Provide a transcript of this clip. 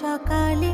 সকালে